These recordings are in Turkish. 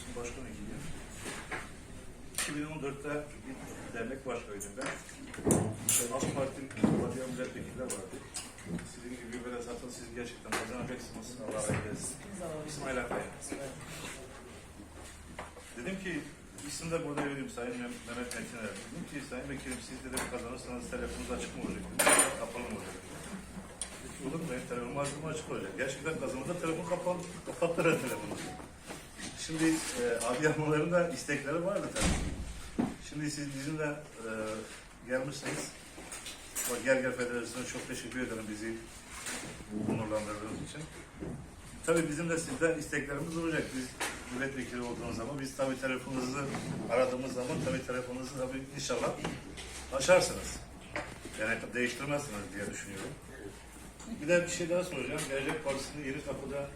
Federasyonu Başkanı gibi. 2014'te bir dernek başkanıydım ben. AK Parti Batıya milletvekiller vardı. Sizin gibi böyle zaten siz gerçekten kazanacaksınız. Allah razı olsun. İsmail Akaya. Dedim ki isim de burada vereyim Sayın Mehmet Metiner. Dedim ki Sayın Vekilim siz dedim kazanırsanız telefonunuz açık mı olacak? Kapalı mı olacak? Olur mu? Benim telefonum açık açık olacak. Gerçekten kazanırsa telefon kapalı. Kapattılar telefonu. Şimdi e, Adıyamanların da istekleri vardı tabii. Şimdi siz bizimle e, gelmişsiniz. Bak Gel Gel Federasyonu'na çok teşekkür ederim bizi onurlandırdığınız için. Tabii bizim de sizden isteklerimiz olacak. Biz milletvekili olduğumuz zaman biz tabii telefonunuzu aradığımız zaman tabii telefonunuzu tabii inşallah açarsınız. Yani değiştirmezsiniz diye düşünüyorum. Bir de bir şey daha soracağım. Gelecek Partisi'nin yeni kapıda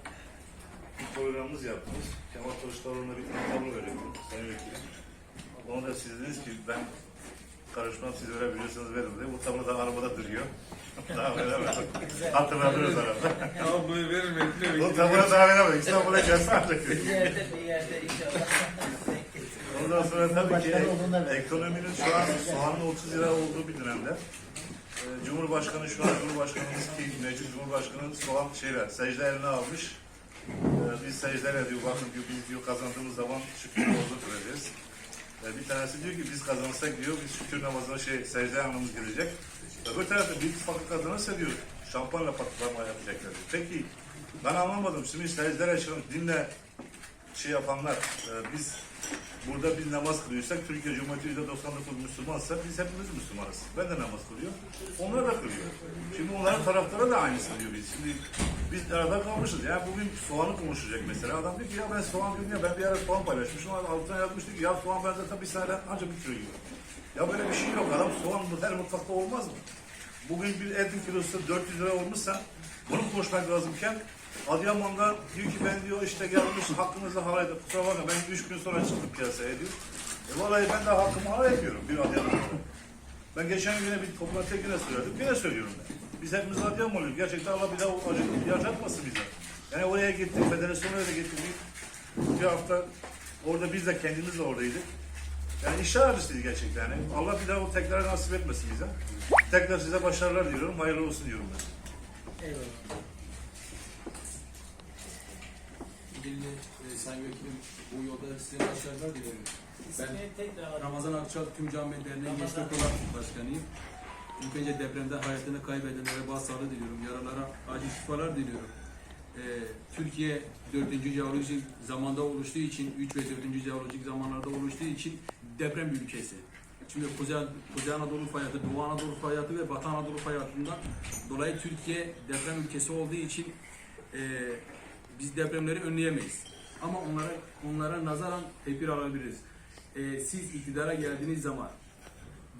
bir programımız yaptınız. Kemal Kılıçdaroğlu'na bir tane tablo verelim Sayın Vekilim. Onu da siz dediniz ki ben karışmam siz verebiliyorsanız verin diye. Bu tablo da arabada duruyor. daha veremedim. Hatırladınız arada. Tabloyu verin Bu tablo daha veremedim. İstanbul'a gelse ancak. Bir yerde bir yerde inşallah. Ondan sonra tabii ki ekonominin şu an soğanın 30 lira olduğu bir dönemde e, Cumhurbaşkanı şu an Cumhurbaşkanımız ki mevcut Cumhurbaşkanı soğan şeyler secde eline almış. E, Biz secdeyle diyor bakın diyor biz diyor kazandığımız zaman şükür namazı kılacağız. E, Bir tanesi diyor ki biz kazanırsak diyor biz şükür namazına şey secde anımız gelecek. Öbür tarafta bir ittifakı kazanırsa diyor şampanla patlama yapacaklar diyor. Peki ben anlamadım. Şimdi secdeyle şu dinle şey yapanlar e, biz burada biz namaz kılıyorsak Türkiye Cumhuriyeti yüzde 99 Müslümansa biz hepimiz Müslümanız. Ben de namaz kılıyorum. Onlar da kılıyor. Şimdi onların taraftarı da aynısını diyor biz. Şimdi biz arada kalmışız. Yani bugün soğanı konuşacak mesela. Adam diyor ki ya ben soğan diyorum ya ben bir ara soğan paylaşmışım. Altına yazmıştı ki ya soğan ben zaten bir sene ancak bir kilo yiyorum. Ya böyle bir şey yok. Adam soğan her mutfakta olmaz mı? Bugün bir etin kilosu 400 lira olmuşsa bunu konuşmak lazımken Adıyaman'da diyor ki ben diyor işte gelmiş hakkınızı halay edin. Kusura bakma ben 3 gün sonra çıktım piyasaya diyor. E vallahi ben de hakkımı halay ediyorum bir Adıyaman'da. Ben geçen güne bir toplantıya yine söyledim. Yine söylüyorum ben. Biz hepimiz Adıyamanlıyız. Gerçekten Allah bir daha acı yaşatmasın bize. Yani oraya gittik, federasyona da gittik. Bir hafta orada biz de kendimiz de oradaydık. Yani işler acısıydı gerçekten. Yani Allah bir daha o tekrar nasip etmesin bize. Tekrar size başarılar diliyorum. Hayırlı olsun diyorum ben. Eyvallah. Bilgi e, Sayın Vekilim bu yolda size başarılar dilerim. Ben. Ramazan Akçal Tüm Cami Derneği Gençlik Kolak Başkanıyım. İlk önce depremde hayatını kaybedenlere başsağlığı diliyorum. Yaralara acil şifalar diliyorum. Ee, Türkiye 4. jeolojik zamanda oluştuğu için, 3 ve 4. jeolojik zamanlarda oluştuğu için deprem ülkesi. Şimdi Kuzey, Kuzey Anadolu fay hattı, Doğu Anadolu fay hattı ve Batı Anadolu fay hattından dolayı Türkiye deprem ülkesi olduğu için e, biz depremleri önleyemeyiz. Ama onlara onlara nazaran tedbir alabiliriz. E, siz iktidara geldiğiniz zaman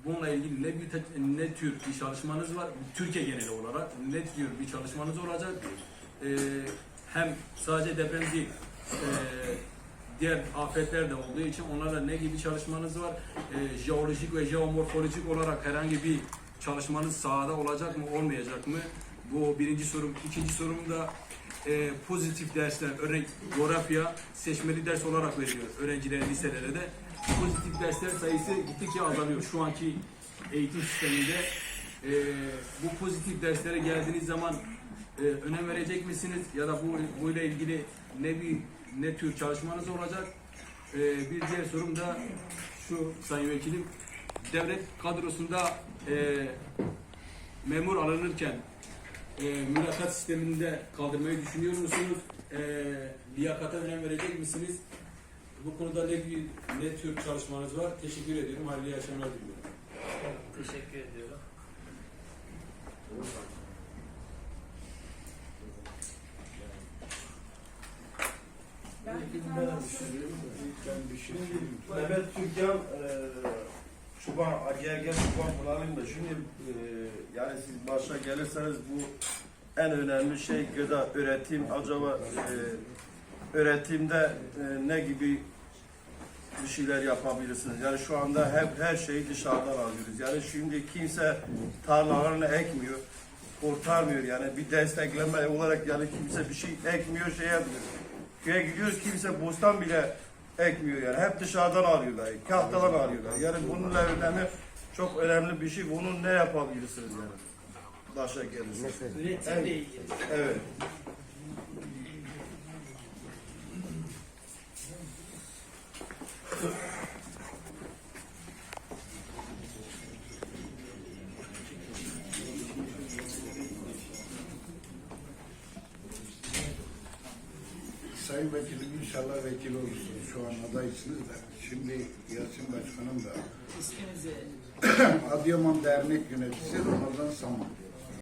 bununla ilgili ne bir ne tür bir çalışmanız var? Türkiye geneli olarak ne tür bir çalışmanız olacak? E, hem sadece deprem değil e, diğer afetler de olduğu için onlarla ne gibi çalışmanız var? E, jeolojik ve jeomorfolojik olarak herhangi bir çalışmanız sahada olacak mı olmayacak mı? Bu birinci sorum. İkinci sorum da e, pozitif dersler örnek coğrafya seçmeli ders olarak veriliyor öğrencilere liselere de pozitif dersler sayısı gittikçe azalıyor şu anki eğitim sisteminde. E, bu pozitif derslere geldiğiniz zaman e, önem verecek misiniz ya da bu bu ile ilgili ne bir ne tür çalışmanız olacak? E, bir diğer sorum da şu Sayın Vekilim devlet kadrosunda e, memur alınırken e, mülakat sisteminde kaldırmayı düşünüyor musunuz? E, liyakata önem verecek misiniz? Bu konuda ne, bir- ne tür çalışmanız var? Teşekkür ediyorum. Hayırlı yaşamlar diliyorum. Teşekkür ediyorum. Mehmet Türkan e, Çoban, Gergen Çoban bunların da şimdi e, yani siz başa gelirseniz bu en önemli şey gıda üretim acaba e, üretimde e, ne gibi bir şeyler yapabilirsiniz? Yani şu anda hep her şeyi dışarıdan alıyoruz. Yani şimdi kimse tarlalarını ekmiyor, kurtarmıyor yani bir destekleme olarak yani kimse bir şey ekmiyor şey yapmıyor. Köye gidiyoruz kimse bostan bile ekmiyor yani. Hep dışarıdan alıyorlar. Kahtadan alıyorlar. Yani bununla önemi çok önemli bir şey. Bunu ne yapabilirsiniz yani? Başa gelirsiniz. Üretimle ilgili. Evet. Sayın Vekilim inşallah vekil olursunuz. Şu an adaysınız da. Şimdi Yasin Başkanım da Adıyaman Dernek Yöneticisi Ramazan Saman.